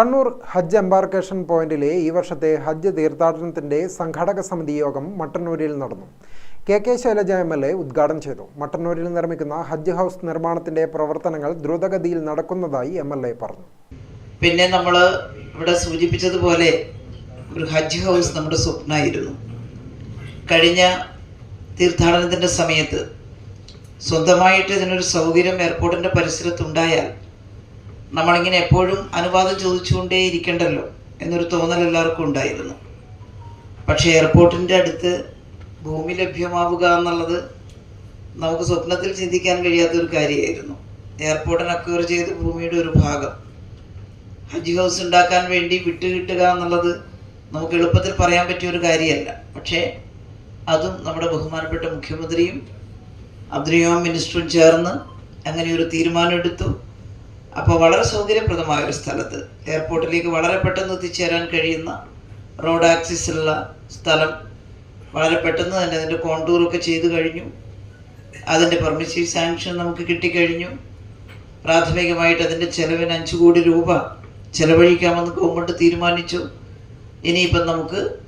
കണ്ണൂർ ഹജ്ജ് embarkation പോയിന്റിലെ ഈ വർഷത്തെ ഹജ്ജ് തീർത്ഥാടനത്തിന്റെ സംഘാടക സമിതി യോഗം മട്ടന്നൂരിൽ നടന്നു. K K Shailaja M L A ഉദ്ഘാടനം ചെയ്തു. മട്ടന്നൂരിൽ നിർമ്മിക്കുന്ന ഹജ്ജ് ഹൗസ് നിർമ്മാണത്തിന്റെ പ്രവർത്തനങ്ങൾ ദ്രുതഗതിയിൽ നടക്കുന്നതായി എം എൽ എ പറഞ്ഞു. പിന്നെ നമ്മൾ ഇവിടെ സൂചിപ്പിച്ചതുപോലെ ഒരു ഹജ്ജ് ഹൗസ് നമ്മുടെ സ്വപ്നമായിരുന്നു കഴിഞ്ഞ തീർത്ഥാടനത്തിന്റെ സമയത്ത് സ്വന്തമായിട്ട് ഇതിനൊരു സൗകര്യം എയർപോർട്ടിന്റെ പരിസരത്തുണ്ടായാൽ നമ്മളിങ്ങനെ എപ്പോഴും അനുവാദം ചോദിച്ചുകൊണ്ടേ ഇരിക്കണ്ടല്ലോ എന്നൊരു തോന്നൽ എല്ലാവർക്കും ഉണ്ടായിരുന്നു. പക്ഷേ എയർപോർട്ടിന്റെ അടുത്ത് ഭൂമി ലഭ്യമാവുക എന്നുള്ളത് നമുക്ക് സ്വപ്നത്തിൽ ചിന്തിക്കാൻ കഴിയാത്ത ഒരു കാര്യമായിരുന്നു. എയർപോർട്ടിന് അക്വയർ ചെയ്ത് ഭൂമിയുടെ ഒരു ഭാഗം. ഹജ്ജ് ഹൗസ് ഉണ്ടാക്കാൻ വേണ്ടി വിട്ടുകിട്ടുക എന്നുള്ളത് നമുക്ക് എളുപ്പത്തിൽ പറയാൻ പറ്റിയ ഒരു കാര്യമല്ല. പക്ഷേ അതും നമ്മുടെ ബഹുമാനപ്പെട്ട മുഖ്യമന്ത്രിയും അബ്ദുൽ മിനിസ്റ്ററും ചേർന്ന് അങ്ങനെ ഒരു തീരുമാനമെടുത്തു. അപ്പോൾ വളരെ സൗകര്യപ്രദമായ ഒരു സ്ഥലത്ത്. എയർപോർട്ടിലേക്ക് വളരെ പെട്ടെന്ന് എത്തിച്ചേരാൻ കഴിയുന്ന റോഡ് ആക്സിസുള്ള സ്ഥലം വളരെ പെട്ടെന്ന് തന്നെ അതിന്റെ കോണ്ടൂറൊക്കെ ചെയ്തു കഴിഞ്ഞു. അതിന്റെ പെർമിസീവ് സാങ്ഷൻ നമുക്ക് കിട്ടിക്കഴിഞ്ഞു. പ്രാഥമികമായിട്ട് അതിന്റെ ചെലവിന് അഞ്ച് കോടി രൂപ ചെലവഴിക്കാമെന്ന് ഗവൺമെന്റ് തീരുമാനിച്ചു. ഇനിയിപ്പം നമുക്ക്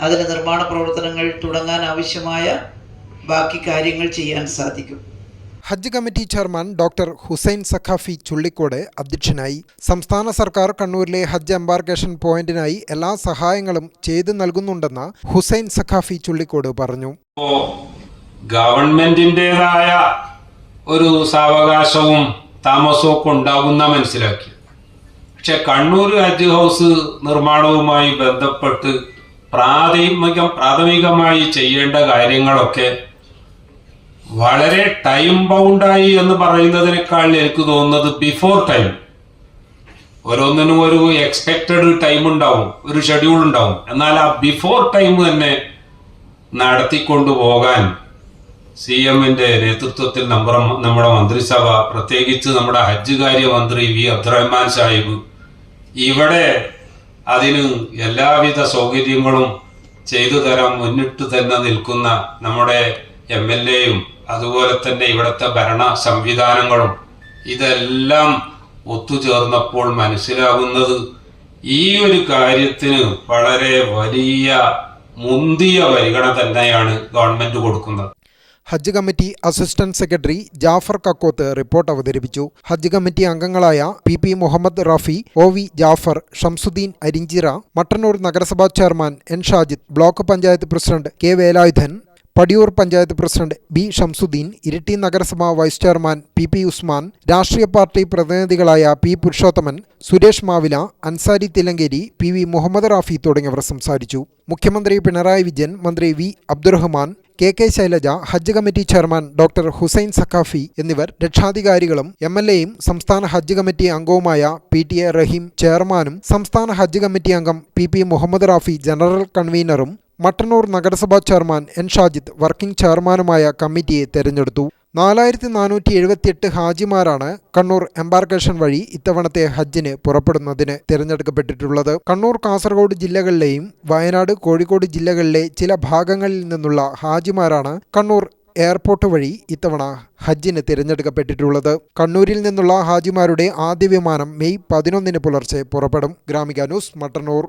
അതിന്റെ നിർമ്മാണ പ്രവർത്തനങ്ങൾ തുടങ്ങാൻ ആവശ്യമായ ബാക്കി കാര്യങ്ങൾ ചെയ്യാൻ സാധിക്കും. Hajj committee chairman doctor Hussain Saqafi Chullikode അധ്യക്ഷനായി. സംസ്ഥാന സർക്കാർ കണ്ണൂരിലെ ഹജ്ജ് എംബാർക്കേഷൻ പോയിന്റിനായി എല്ലാ സഹായങ്ങളും ചെയ്തു നൽകുന്നുണ്ടെന്ന് ഹുസൈൻ സഖാഫി ചുള്ളിക്കോട് പറഞ്ഞു. ഗവൺമെന്റിന്റേതായ ഒരു സാവകാശവും താമസവും ഒക്കെ ഉണ്ടാകുന്ന മനസ്സിലാക്കി പക്ഷെ കണ്ണൂർ ഹജ്ജ് ഹൗസ് നിർമ്മാണവുമായി ബന്ധപ്പെട്ട് പ്രാഥമികം പ്രാഥമികമായി ചെയ്യേണ്ട കാര്യങ്ങളൊക്കെ വളരെ ടൈം ബൗണ്ടായി എന്ന് പറയുന്നതിനേക്കാൾ എനിക്ക് തോന്നുന്നത് ബിഫോർ ടൈം ഓരോന്നിനും ഒരു എക്സ്പെക്റ്റഡ് ടൈം ഉണ്ടാവും ഒരു ഷെഡ്യൂൾ ഉണ്ടാവും. എന്നാൽ ആ ബിഫോർ ടൈം തന്നെ നടത്തിക്കൊണ്ടു പോകാൻ സി എമ്മിന്റെ നേതൃത്വത്തിൽ നമ്മുടെ നമ്മുടെ മന്ത്രിസഭ പ്രത്യേകിച്ച് നമ്മുടെ ഹജ്ജ് കാര്യമന്ത്രി വി. അബ്ദുറഹ്മാൻ സാഹിബ് ഇവിടെ അതിന് എല്ലാവിധ സൗകര്യങ്ങളും ചെയ്തു തരാൻ മുന്നിട്ട് തന്നെ നിൽക്കുന്ന നമ്മുടെ എം എൽ എയും അതുപോലെ തന്നെ ഇവിടുത്തെ ഭരണ സംവിധാനങ്ങളും ഇതെല്ലാം ഒത്തുചേർന്നപ്പോൾ മനസ്സിലാകുന്നത് ഈ ഒരു കാര്യത്തിന് വളരെ വലിയ മുന്തിയ പരിഗണന തന്നെയാണ് ഗവൺമെന്റ് കൊടുക്കുന്നത്. Hajj committee assistant secretary Jafar Kakkoth report അവതരിപ്പിച്ചു. ഹജ്ജ് കമ്മിറ്റി അംഗങ്ങളായ P P Muhammad Rafi O V Jafar Shamsuddin Arinchira Mattannur നഗരസഭാ chairman N Shajid block panchayat president K Velayudhan Padiyoor panchayat president B Shamsuddin Iritty നഗരസഭാ vice chairman P P Usman രാഷ്ട്രീയ party പ്രതിനിധികളായ P Purushothaman Suresh Mavila Ansari Thillankeri P V Muhammad Rafi തുടങ്ങിയവർ സംസാരിച്ചു. മുഖ്യമന്ത്രി പിണറായി വിജയൻ മന്ത്രി V Abdurahman K K Shailaja Hajj committee chairman doctor Hussain Saqafi എന്നിവർ രക്ഷാധികാരികളും M L എയും സംസ്ഥാന ഹജ്ജ് കമ്മിറ്റി അംഗവുമായ പി ടി എ റഹീം ചെയർമാനും സംസ്ഥാന ഹജ്ജ് കമ്മിറ്റി അംഗം P P Muhammad Rafi general കൺവീനറും Mattannur നഗരസഭാ ചെയർമാൻ എൻ ഷാജിദ് വർക്കിംഗ് ചെയർമാനുമായ കമ്മിറ്റിയെ തെരഞ്ഞെടുത്തു. നാലായിരത്തി നാനൂറ്റി എഴുപത്തിയെട്ട് ഹാജിമാരാണ് കണ്ണൂർ എംബാർക്കേഷൻ വഴി ഇത്തവണത്തെ ഹജ്ജിന് പുറപ്പെടുന്നതിന് തിരഞ്ഞെടുക്കപ്പെട്ടിട്ടുള്ളത്. കണ്ണൂർ കാസർഗോഡ് ജില്ലകളിലെയും വയനാട് കോഴിക്കോട് ജില്ലകളിലെ ചില ഭാഗങ്ങളിൽ നിന്നുള്ള ഹാജിമാരാണ് കണ്ണൂർ എയർപോർട്ട് വഴി ഇത്തവണ ഹജ്ജിന് തിരഞ്ഞെടുക്കപ്പെട്ടിട്ടുള്ളത്. കണ്ണൂരിൽ നിന്നുള്ള ഹാജിമാരുടെ ആദ്യ വിമാനം മെയ് പതിനൊന്നിന് പുലർച്ചെ പുറപ്പെടും. ഗ്രാമിക ന്യൂസ് മട്ടന്നൂർ.